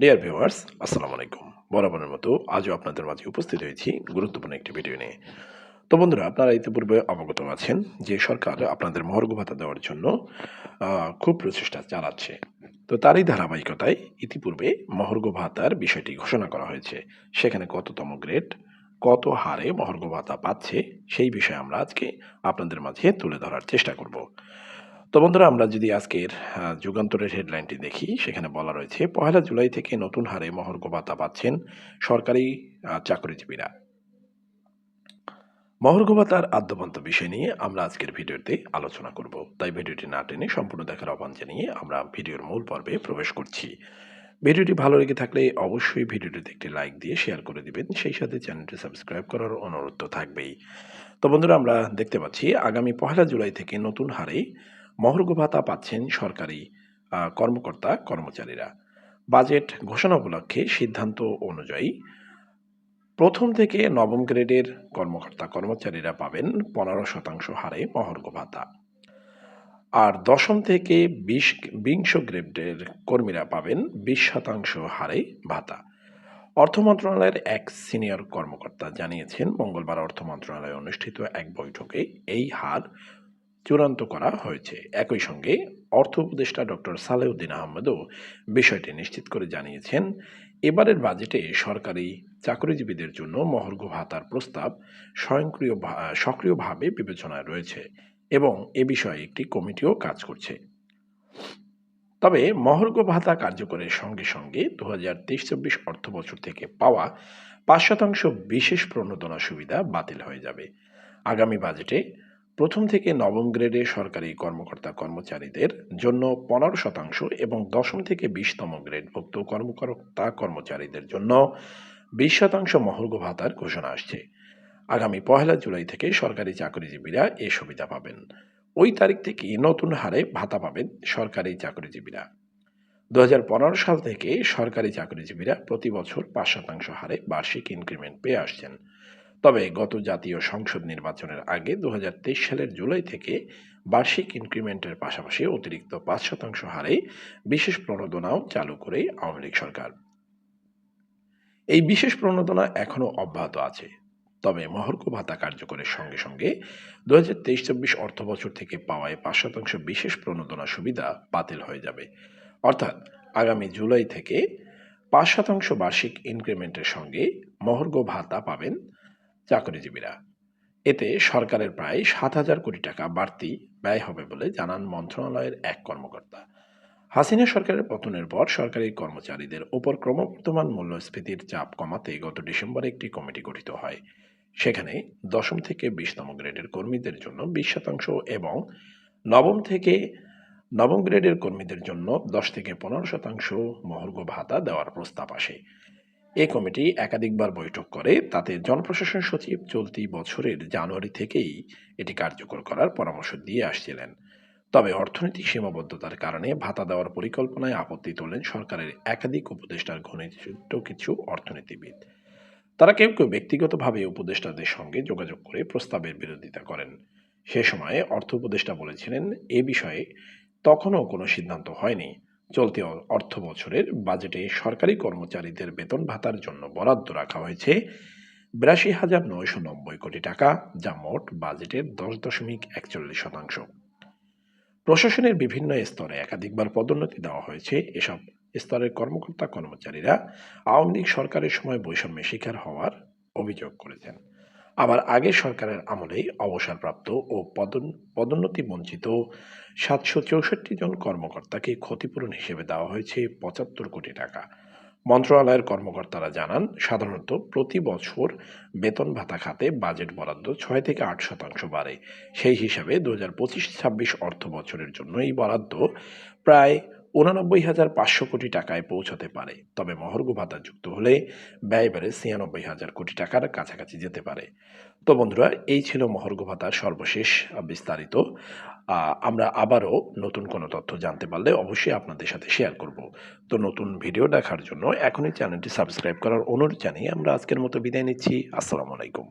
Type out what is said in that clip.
Dear viewers আসসালামু আলাইকুম। বরাবরের মতো আজও আপনাদের মাঝে উপস্থিত হয়েছি গুরুত্বপূর্ণ একটি ভিডিও নিয়ে। তো বন্ধুরা, আপনারা ইতিপূর্বে অবগত আছেন যে সরকার আপনাদের মহর্ঘ ভাতা দেওয়ার জন্য খুব প্রচেষ্টা চালাচ্ছে। তো তারই ধারাবাহিকতায় ইতিপূর্বে মহর্ঘ ভাতার বিষয়টি ঘোষণা করা হয়েছে। সেখানে কততম গ্রেড, কত হারে মহর্ঘ ভাতা পাচ্ছে, সেই বিষয়ে আমরা আজকে আপনাদের মাঝে তুলে ধরার চেষ্টা করব। তো বন্ধুরা, আমরা যদি আজকের যুগান্তরের হেডলাইনটি দেখি, সেখানে বলা রয়েছে, পহেলা জুলাই থেকে নতুন হারে মহর্ঘ ভাতা পাচ্ছেন সরকারি চাকরিজীবীরা। মহর্ঘ ভাতার আদ্যপান্ত বিষয় নিয়ে আমরা আজকের ভিডিওতে আলোচনা করব। তাই ভিডিওটি না টেনে সম্পূর্ণ দেখার আহ্বান জানিয়ে আমরা ভিডিওর মূল পর্বে প্রবেশ করছি। ভিডিওটি ভালো লেগে থাকলে অবশ্যই ভিডিওটিতে একটি লাইক দিয়ে শেয়ার করে দিবেন, সেই সাথে চ্যানেলটি সাবস্ক্রাইব করার অনুরোধ তো থাকবেই। তো বন্ধুরা, আমরা দেখতে পাচ্ছি, আগামী পহেলা জুলাই থেকে নতুন হারে মহর্ঘ ভাতা পাচ্ছেন সরকারি কর্মকর্তা, কর্মচারীরা। বাজেট ঘোষণা উপলক্ষে সিদ্ধান্ত অনুযায়ী প্রথম থেকে নবম গ্রেডের কর্মকর্তা, কর্মচারীরা পাবেন পনেরো শতাংশ হারে মহর্ঘ ভাতা। আর দশম থেকে বিশ, বিংশ গ্রেডের কর্মীরা পাবেন বিশ শতাংশ হারে ভাতা। অর্থ মন্ত্রণালয়ের এক সিনিয়র কর্মকর্তা জানিয়েছেন, মঙ্গলবার অর্থ মন্ত্রণালয়ে অনুষ্ঠিত এক বৈঠকে এই হার চূড়ান্ত করা হয়েছে। একই সঙ্গে অর্থ উপদেষ্টা ডক্টর সালেউদ্দিন আহমেদও বিষয়টি নিশ্চিত করে জানিয়েছেন, এবারের বাজেটে সরকারি চাকরিজীবীদের জন্য মহর্ঘ ভাতার প্রস্তাব স্বয়ংক্রিয় সক্রিয়ভাবে বিবেচনায় রয়েছে এবং এ বিষয়ে একটি কমিটিও কাজ করছে। তবে মহর্ঘ ভাতা কার্যকরের সঙ্গে সঙ্গে দু হাজার তেইশ চব্বিশ অর্থ বছর থেকে পাওয়া পাঁচ শতাংশ বিশেষ প্রণোদনা সুবিধা বাতিল হয়ে যাবে। আগামী বাজেটে প্রথম থেকে নবম গ্রেডে সরকারি কর্মকর্তা কর্মচারীদের জন্য পনেরো শতাংশ এবং দশম থেকে বিশতম গ্রেডভুক্ত কর্মকর্তা কর্মচারীদের জন্য বিশ শতাংশ মহর্ঘ ভাতার ঘোষণা আসছে। আগামী পহেলা জুলাই থেকে সরকারি চাকরিজীবীরা এ সুবিধা পাবেন। ওই তারিখ থেকে নতুন হারে ভাতা পাবেন সরকারি চাকরিজীবীরা। দু হাজার পনেরো সাল থেকে সরকারি চাকরিজীবীরা প্রতি বছর পাঁচ শতাংশ হারে বার্ষিক ইনক্রিমেন্ট পেয়ে আসছেন। তবে গত জাতীয় সংসদ নির্বাচনের আগে দু হাজার তেইশ সালের জুলাই থেকে বার্ষিক ইনক্রিমেন্টের পাশাপাশি অতিরিক্ত পাঁচ শতাংশ হারে বিশেষ প্রণোদনাও চালু করে আওয়ামী লীগ সরকার। এই বিশেষ প্রণোদনা এখনও অব্যাহত আছে। তবে মহর্ঘ ভাতা কার্যকরের সঙ্গে সঙ্গে দু হাজার তেইশ চব্বিশ অর্থ বছর থেকে পাওয়ায় পাঁচ শতাংশ বিশেষ প্রণোদনা সুবিধা বাতিল হয়ে যাবে। অর্থাৎ আগামী জুলাই থেকে পাঁচ শতাংশ বার্ষিক ইনক্রিমেন্টের সঙ্গে মহর্ঘ ভাতা পাবেন চাকরিজীবীরা এতে সরকারের প্রায় সাত হাজার কোটি টাকা বাড়তি ব্যয় হবে বলে জানান মন্ত্রণালয়ের এক কর্মকর্তা। হাসিনা সরকারের পতনের পর সরকারি কর্মচারীদের ওপর ক্রমবর্ধমান মূল্যস্ফীতির চাপ কমাতে গত ডিসেম্বরে একটি কমিটি গঠিত হয়। সেখানে দশম থেকে বিশতম গ্রেডের কর্মীদের জন্য বিশ শতাংশ এবং নবম থেকে নবম গ্রেডের কর্মীদের জন্য দশ থেকে পনেরো শতাংশ মহর্ঘ ভাতা দেওয়ার প্রস্তাব আসে। এ কমিটি একাধিকবার বৈঠক করে, তাতে জনপ্রশাসন সচিব চলতি বছরের জানুয়ারি থেকেই এটি কার্যকর করার পরামর্শ দিয়ে আসছিলেন। তবে অর্থনৈতিক সীমাবদ্ধতার কারণে ভাতা দেওয়ার পরিকল্পনায় আপত্তি তোলেন সরকারের একাধিক উপদেষ্টার ঘনিষ্ঠ কিছু অর্থনীতিবিদ। তারা কেউ কেউ ব্যক্তিগতভাবে উপদেষ্টাদের সঙ্গে যোগাযোগ করে প্রস্তাবের বিরোধিতা করেন। সে সময়ে অর্থ উপদেষ্টা বলেছিলেন, এ বিষয়ে তখনও কোনো সিদ্ধান্ত হয়নি। চলতি অর্থ বছরের বাজেটে সরকারি কর্মচারীদের বেতন ভাতার জন্য বরাদ্দ রাখা হয়েছে বিরাশি হাজার নয়শো নব্বই কোটি টাকা, যা মোট বাজেটের দশ দশমিক একচল্লিশ শতাংশ। প্রশাসনের বিভিন্ন স্তরে একাধিকবার পদোন্নতি দেওয়া হয়েছে। এসব স্তরের কর্মকর্তা কর্মচারীরা আওয়ামী লীগ সরকারের সময় বৈষম্যের শিকার হওয়ার অভিযোগ করেছেন। আবার আগের সরকারের আমলে অবসরপ্রাপ্ত ও পদোন- পদোন্নতি বঞ্চিত সাতশো চৌষট্টি জন কর্মকর্তাকে ক্ষতিপূরণ হিসেবে দেওয়া হয়েছে পঁচাত্তর কোটি টাকা। মন্ত্রণালয়ের কর্মকর্তারা জানান, সাধারণত প্রতি বছর বেতন ভাতা খাতে বাজেট বরাদ্দ ছয় থেকে আট শতাংশ বাড়ে। সেই হিসাবে দু হাজার পঁচিশ ছাব্বিশ অর্থ বছরের জন্য এই বরাদ্দ প্রায় উনানব্বই হাজার পাঁচশো কোটি টাকায় পৌঁছতে পারে। তবে মহর্ঘ ভাতা যুক্ত হলে ব্যয় বেড়ে ছিয়ানব্বই হাজার কোটি টাকার কাছাকাছি যেতে পারে। তো বন্ধুরা, এই ছিল মহর্ঘ ভাতার সর্বশেষ বিস্তারিত। আমরা আবারও নতুন কোনো তথ্য জানতে পারলে অবশ্যই আপনাদের সাথে শেয়ার করব। তো নতুন ভিডিও দেখার জন্য এখনই চ্যানেলটি সাবস্ক্রাইব করার অনুরোধ জানিয়ে আমরা আজকের মতো বিদায় নিচ্ছি। আসসালামু আলাইকুম।